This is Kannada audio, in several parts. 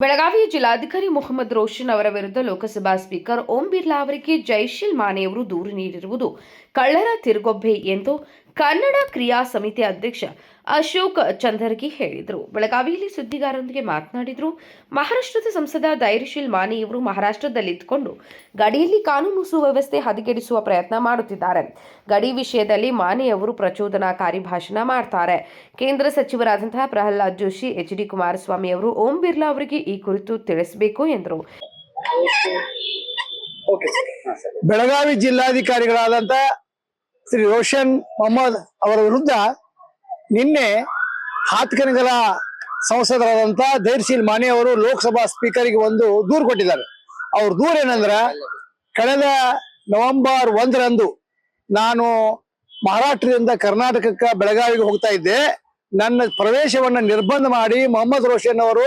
ಬೆಳಗಾವಿಯ ಜಿಲ್ಲಾಧಿಕಾರಿ ಮೊಹಮ್ಮದ್ ರೋಷನ್ ಅವರ ವಿರುದ್ಧ ಲೋಕಸಭಾ ಸ್ಪೀಕರ್ ಓಂ ಬಿರ್ಲಾ ಅವರಿಗೆ ಜೈಶಿಲ್ ಮಾನೆಯವರು ದೂರು ನೀಡಿರುವುದು ಕಳ್ಳರ ತಿರುಗೊಬ್ಬೆ ಎಂದು ಕನ್ನಡ ಕ್ರಿಯಾ ಸಮಿತಿ ಅಧ್ಯಕ್ಷ ಅಶೋಕ್ ಚಂದರ್ಗಿ ಹೇಳಿದರು. ಬೆಳಗಾವಿಯಲ್ಲಿ ಸುದ್ದಿಗಾರರೊಂದಿಗೆ ಮಾತನಾಡಿದರು, ಮಹಾರಾಷ್ಟ್ರದ ಸಂಸದ ಧೈರ್ಯಶೀಲ್ ಮಾನೆಯವರು ಮಹಾರಾಷ್ಟ್ರದಲ್ಲಿದ್ದುಕೊಂಡು ಗಡಿಯಲ್ಲಿ ಕಾನೂನು ಸುವ್ಯವಸ್ಥೆ ಹದಗೆಡಿಸುವ ಪ್ರಯತ್ನ ಮಾಡುತ್ತಿದ್ದಾರೆ. ಗಡಿ ವಿಷಯದಲ್ಲಿ ಮಾನೆಯವರು ಪ್ರಚೋದನಾಕಾರಿ ಭಾಷಣ ಮಾಡ್ತಾರೆ. ಕೇಂದ್ರ ಸಚಿವರಾದಂತಹ ಪ್ರಹ್ಲಾದ್ ಜೋಶಿ ಎಚ್ ಡಿ ಕುಮಾರಸ್ವಾಮಿ ಅವರು ಓಂ ಬಿರ್ಲಾ ಅವರಿಗೆ ಈ ಕುರಿತು ತಿಳಿಸಬೇಕು ಎಂದರು. ಬೆಳಗಾವಿ ಜಿಲ್ಲಾಧಿಕಾರಿಗಳಾದಂತ ಶ್ರೀ ರೋಷನ್ ಮೊಹಮ್ಮದ್ ಅವರ ವಿರುದ್ಧ ನಿನ್ನೆ ಹಾತ್ಕನಗಲ ಸಂಸದರಾದಂತ ಧೈರ್ಶೀಲ್ ಮಾನೆ ಅವರು ಲೋಕಸಭಾ ಸ್ಪೀಕರ್ಗೆ ಒಂದು ದೂರು ಕೊಟ್ಟಿದ್ದಾರೆ. ಅವ್ರ ದೂರ ಏನಂದ್ರ ಕಳೆದ ನವೆಂಬರ್ ಒಂದರಂದು ನಾನು ಮಹಾರಾಷ್ಟ್ರದಿಂದ ಕರ್ನಾಟಕಕ್ಕೆ ಬೆಳಗಾವಿಗೆ ಹೋಗ್ತಾ ಇದ್ದೆ. ನನ್ನ ಪ್ರವೇಶವನ್ನ ನಿರ್ಬಂಧ ಮಾಡಿ ಮೊಹಮ್ಮದ್ ರೋಷನ್ ಅವರು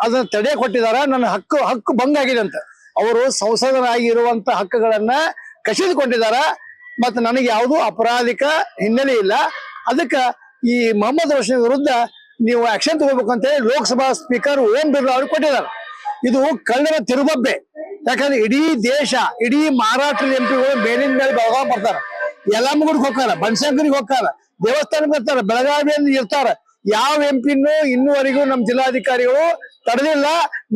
ಅದನ್ನ ತಡೆ ಕೊಟ್ಟಿದ್ದಾರೆ ನನ್ನ ಹಕ್ಕು ಹಕ್ಕು ಭಂಗ ಆಗಿದೆ ಅಂತ. ಅವರು ಸಂಸದರಾಗಿ ಇರುವಂತ ಹಕ್ಕುಗಳನ್ನ ಕಸಿದುಕೊಂಡಿದ್ದಾರೆ ಮತ್ತು ನನಗೆ ಯಾವುದೂ ಅಪರಾಧಿಕ ಹಿನ್ನೆಲೆ ಇಲ್ಲ. ಅದಕ್ಕೆ ಈ ಮೊಹಮ್ಮದ್ ರೋಷನ್ ವಿರುದ್ಧ ನೀವು ಆಕ್ಷನ್ ತಗೋಬೇಕು ಅಂತ ಹೇಳಿ ಲೋಕಸಭಾ ಸ್ಪೀಕರ್ ಓಂ ಬಿರ್ಲಾ ಅವ್ರಿಗೆ ಕೊಟ್ಟಿದ್ದಾರೆ. ಇದು ಕಳ್ಳರ ತಿರುಬಬ್ಬೆ ಯಾಕಂದ್ರೆ ಇಡೀ ದೇಶ, ಇಡೀ ಮಹಾರಾಷ್ಟ್ರದ ಎಂ ಪಿಗಳು ಮೇಲಿನ ಮೇಲೆ ಬೆಳಗಾವ್ ಬರ್ತಾರ. ಯಲಮಗುಡ್ಗೆ ಹೋಗ್ತಾರ, ಬನಶಂಕರಿಗೆ ಹೋಗ್ತಾರ, ದೇವಸ್ಥಾನಕ್ಕೆ ಬರ್ತಾರ ಬೆಳಗಾವಿಯಲ್ಲಿ ಇರ್ತಾರ. ಯಾವ ಎಂ ಪಿನು ಇನ್ನೂವರೆಗೂ ನಮ್ಮ ಜಿಲ್ಲಾಧಿಕಾರಿಗಳು ತಡೆದಿಲ್ಲ,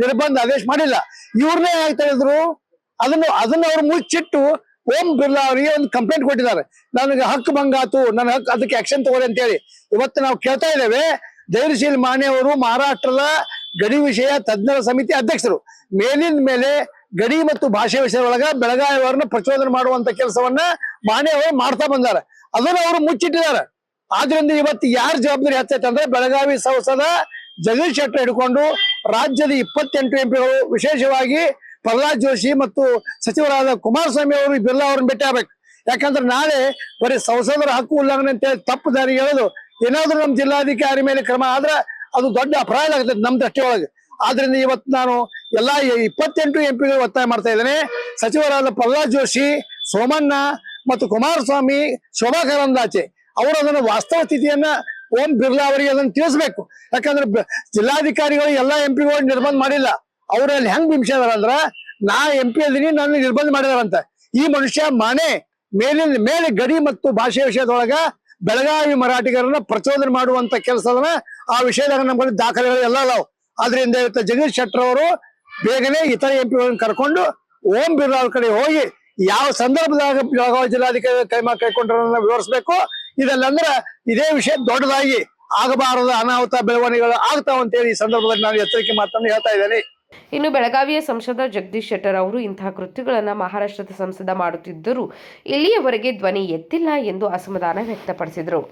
ನಿರ್ಬಂಧ ಆದೇಶ ಮಾಡಿಲ್ಲ. ಇವ್ರನ್ನೇ ಆಗ್ತಾ ಇದ್ರು ಅದನ್ನು, ಅದನ್ನ ಅವ್ರು ಮುಚ್ಚಿಟ್ಟು ಓಂ ಬಿರ್ಲಾ ಅವರಿಗೆ ಒಂದು ಕಂಪ್ಲೇಂಟ್ ಕೊಟ್ಟಿದ್ದಾರೆ. ನನಗೆ ಹಕ್ಕು ಭಂಗ ಆತು ನನ್ನ ಹಕ್ಕು ಅದಕ್ಕೆ ಆಕ್ಷನ್ ತಗೊಳ್ಳಿ ಅಂತ ಹೇಳಿ ಇವತ್ತು ನಾವು ಕೇಳ್ತಾ ಇದ್ದೇವೆ, ಧೈರ್ಯಶೀಲ್ ಮಾನೆ ಅವರು ಮಹಾರಾಷ್ಟ್ರದ ಗಡಿ ವಿಷಯ ತಜ್ಞರ ಸಮಿತಿ ಅಧ್ಯಕ್ಷರು. ಮೇಲಿನ ಮೇಲೆ ಗಡಿ ಮತ್ತು ಭಾಷೆ ವಿಷಯದೊಳಗ ಬೆಳಗಾವಿ ಅವರನ್ನ ಪ್ರಚೋದನೆ ಮಾಡುವಂತ ಕೆಲಸವನ್ನ ಮಾನೆ ಅವರು ಮಾಡ್ತಾ ಬಂದಾರ. ಅದನ್ನ ಅವರು ಮುಚ್ಚಿಟ್ಟಿದ್ದಾರೆ. ಆದ್ರಿಂದ ಇವತ್ತು ಯಾರ ಜವಾಬ್ದಾರಿ ಹತ್ತೈತೆ ಅಂದ್ರೆ ಬೆಳಗಾವಿ ಸಂಸದ ಜಗದೀಶ್ ಶೆಟ್ಟರ್ ಹಿಡ್ಕೊಂಡು ರಾಜ್ಯದ ಇಪ್ಪತ್ತೆಂಟು ಎಂಪಿಗಳು ವಿಶೇಷವಾಗಿ ಪ್ರಹ್ಲಾದ್ ಜೋಶಿ ಮತ್ತು ಸಚಿವರಾದ ಕುಮಾರಸ್ವಾಮಿ ಅವರು ಬಿರ್ಲಾ ಅವ್ರನ್ನ ಭೇಟಿ ಆಗ್ಬೇಕು. ಯಾಕಂದ್ರೆ ನಾಳೆ ಬರೀ ಸಂಸದರ ಹಕ್ಕು ಉಲ್ಲಂಘನೆ ಅಂತ ಹೇಳಿ ತಪ್ಪು ದಾರಿ ಹೇಳೋದು ಏನಾದರೂ ನಮ್ಮ ಜಿಲ್ಲಾಧಿಕಾರಿ ಮೇಲೆ ಕ್ರಮ ಆದ್ರೆ ಅದು ದೊಡ್ಡ ಅಪರಾಧ ಆಗುತ್ತೆ ನಮ್ಮ ದೃಷ್ಟಿಯೊಳಗೆ. ಆದ್ರಿಂದ ಇವತ್ತು ನಾನು ಎಲ್ಲಾ ಇಪ್ಪತ್ತೆಂಟು ಎಂ ಪಿಗಳು ಒತ್ತಾಯ ಮಾಡ್ತಾ ಇದ್ದೇನೆ. ಸಚಿವರಾದ ಪ್ರಹ್ಲಾದ್ ಜೋಶಿ, ಸೋಮಣ್ಣ ಮತ್ತು ಕುಮಾರಸ್ವಾಮಿ, ಶೋಭಾ ಕರಂದಾಚೆ ಅವರು ಅದನ್ನ ವಾಸ್ತವ ಸ್ಥಿತಿಯನ್ನ ಓಂ ಬಿರ್ಲಾ ಅವರಿಗೆ ಅದನ್ನು ತಿಳಿಸ್ಬೇಕು. ಯಾಕಂದ್ರೆ ಜಿಲ್ಲಾಧಿಕಾರಿಗಳು ಎಲ್ಲಾ ಎಂಪಿಗಳು ನಿರ್ಬಂಧ ಮಾಡಿಲ್ಲ. ಅವ್ರಲ್ಲಿ ಹೆಂಗ್ ಬಿಂಬಿಸಿದಾರಂದ್ರ ನಾ ಎಂ ಪಿ ಅದೀನಿ, ನನ್ನ ನಿರ್ಬಂಧ ಮಾಡಿದಾರಂತ. ಈ ಮನುಷ್ಯ ಮನೆ ಮೇಲಿನ ಮೇಲೆ ಗಡಿ ಮತ್ತು ಭಾಷೆ ವಿಷಯದೊಳಗ ಬೆಳಗಾವಿ ಮರಾಠಿಗರನ್ನ ಪ್ರಚೋದನೆ ಮಾಡುವಂತ ಕೆಲಸದನ್ನ ಆ ವಿಷಯದಾಗ ನಮ್ಮಲ್ಲಿ ದಾಖಲೆಗಳು ಎಲ್ಲ ಅದಾವ. ಆದ್ರಿಂದ ಇವತ್ತು ಜಗದೀಶ್ ಶೆಟ್ಟರ್ ಅವರು ಬೇಗನೆ ಇತರ ಎಂ ಪಿಗಳನ್ನ ಕರ್ಕೊಂಡು ಓಂ ಬಿರ್ಲಾ ಕಡೆ ಹೋಗಿ ಯಾವ ಸಂದರ್ಭದಾಗ ಬೆಳಗಾವಿ ಜಿಲ್ಲಾಧಿಕಾರಿ ಕೈಮಾ ಕೈಕೊಂಡ್ರನ್ನ ವಿವರಿಸಬೇಕು. ಇದಲ್ಲಂದ್ರ ಇದೇ ವಿಷಯ ದೊಡ್ಡದಾಗಿ ಆಗಬಾರದ ಅನಾಹುತ ಬೆಳವಣಿಗೆಗಳು ಆಗ್ತಾವ ಅಂತೇಳಿ ಈ ಸಂದರ್ಭದಲ್ಲಿ ನಾನು ಎಚ್ಚರಿಕೆ ಮಾತನ್ನು ಹೇಳ್ತಾ ಇದ್ದೇನೆ. ಇನ್ನು ಬೆಳಗಾವಿಯ ಸಂಸದ ಜಗದೀಶ್ ಶೆಟ್ಟರ್ ಅವರು ಇಂತಹ ಕೃತ್ಯಗಳನ್ನು ಮಹಾರಾಷ್ಟ್ರದ ಸಂಸದ ಮಾಡುತ್ತಿದ್ದರೂ ಇಲ್ಲಿಯವರೆಗೆ ಧ್ವನಿ ಎತ್ತಿಲ್ಲ ಎಂದು ಅಸಮಾಧಾನ ವ್ಯಕ್ತಪಡಿಸಿದರು.